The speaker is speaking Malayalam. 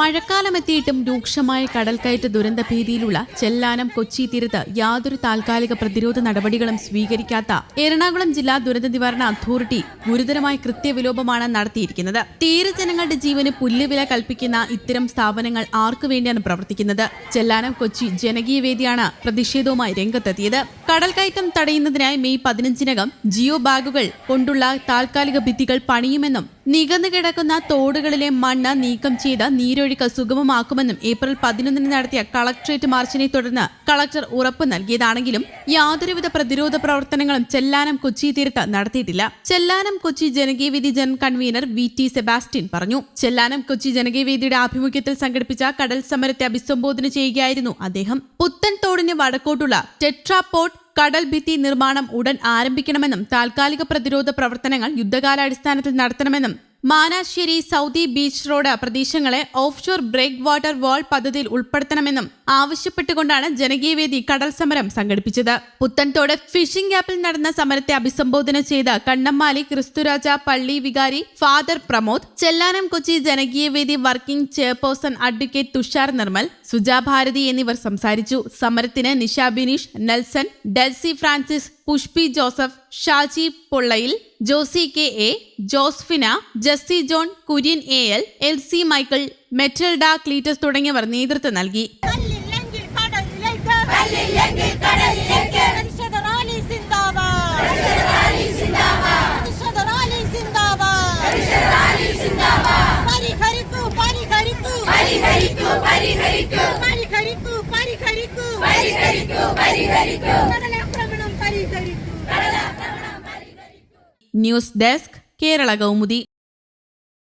മഴക്കാലമെത്തിയിട്ടും രൂക്ഷമായ കടൽക്കയറ്റ ദുരന്ത ഭീതിയിലുള്ള ചെല്ലാനം കൊച്ചി തീരത്ത് യാതൊരു താൽക്കാലിക പ്രതിരോധ നടപടികളും സ്വീകരിക്കാത്ത എറണാകുളം ജില്ലാ ദുരന്ത നിവാരണ അതോറിറ്റി ഗുരുതരമായ കൃത്യവിലോപമാണ് നടത്തിയിരിക്കുന്നത്. തീരജനങ്ങളുടെ ജീവന് പുല്ലുവില കൽപ്പിക്കുന്ന ഇത്തരം സ്ഥാപനങ്ങൾ ആർക്കു വേണ്ടിയാണ് പ്രവർത്തിക്കുന്നത്? ചെല്ലാനം കൊച്ചി ജനകീയ വേദിയാണ് പ്രതിഷേധവുമായി രംഗത്തെത്തിയത്. കടൽക്കയറ്റം തടയുന്നതിനായി മെയ് പതിനഞ്ചിനകം ജിയോ ബാഗുകൾ കൊണ്ടുള്ള താൽക്കാലിക ഭിത്തികൾ പണിയുമെന്നും നികന്നു കിടക്കുന്ന തോടുകളിലെ മണ്ണ് നീക്കം ചെയ്ത് നീരൊഴുക്ക് സുഗമമാക്കുമെന്നും ഏപ്രിൽ പതിനൊന്നിന് നടത്തിയ കളക്ട്രേറ്റ് മാർച്ചിനെ തുടർന്ന് കളക്ടർ ഉറപ്പ് നൽകിയതാണെങ്കിലും യാതൊരുവിധ പ്രതിരോധ പ്രവർത്തനങ്ങളും ചെല്ലാനം കൊച്ചി തീരത്ത് നടത്തിയിട്ടില്ല. Chellanam Kochi ജനകീയവേദി general convener V T Sebastian പറഞ്ഞു. ചെല്ലാനം കൊച്ചി ജനകീയവേദിയുടെ ആഭിമുഖ്യത്തിൽ സംഘടിപ്പിച്ച കടൽ സമരത്തെ അഭിസംബോധന ചെയ്യുകയായിരുന്നു അദ്ദേഹം. പുത്തൻ തോടിന് വടക്കോട്ടുള്ള ടെട്രാപോർട്ട് കടൽ ഭിത്തി നിർമ്മാണം ഉടൻ ആരംഭിക്കണമെന്നും താൽക്കാലിക പ്രതിരോധ പ്രവർത്തനങ്ങൾ യുദ്ധകാലാടിസ്ഥാനത്തിൽ നടത്തണമെന്നും മാനാശ്ശേരി സൗദി ബീച്ച് റോഡ് പ്രദേശങ്ങളെ ഓഫ്ഷോർ ബ്രേക്ക് വാട്ടർ വാൾ പദ്ധതിയിൽ ഉൾപ്പെടുത്തണമെന്നും ആവശ്യപ്പെട്ടുകൊണ്ടാണ് ജനകീയവേദി കടൽ സമരം സംഘടിപ്പിച്ചത്. പുത്തൻതോട് ഫിഷിംഗ് ആപ്പിൽ നടന്ന സമരത്തെ അഭിസംബോധന ചെയ്ത കണ്ണമ്മാലി ക്രിസ്തുരാജ പള്ളി വികാരി father Pramod Chellanam Kochi ജനകീയവേദി working chairperson advocate Thushar Nirmal Sujabharathi എന്നിവർ സംസാരിച്ചു. സമരത്തിന് Nisha Bineesh Nelson Delsy Francis Pushpi Joseph Shaji Pollayil Josy K A Josphina Jessy John Kurian A L L C Michael Metalda Cletus തുടങ്ങിയവർ നേതൃത്വം നൽകി. പരിഹരിക്കൂ. പരിഹരിക്കൂ പരിഹരിക്കൂ. പരിഹരിക്കൂ പരിഹരിക്കൂ. പരിഹരിക്കൂ. കടലാക്രമണം പരിഹരിക്കൂ. News desk Kerala Kaumudi.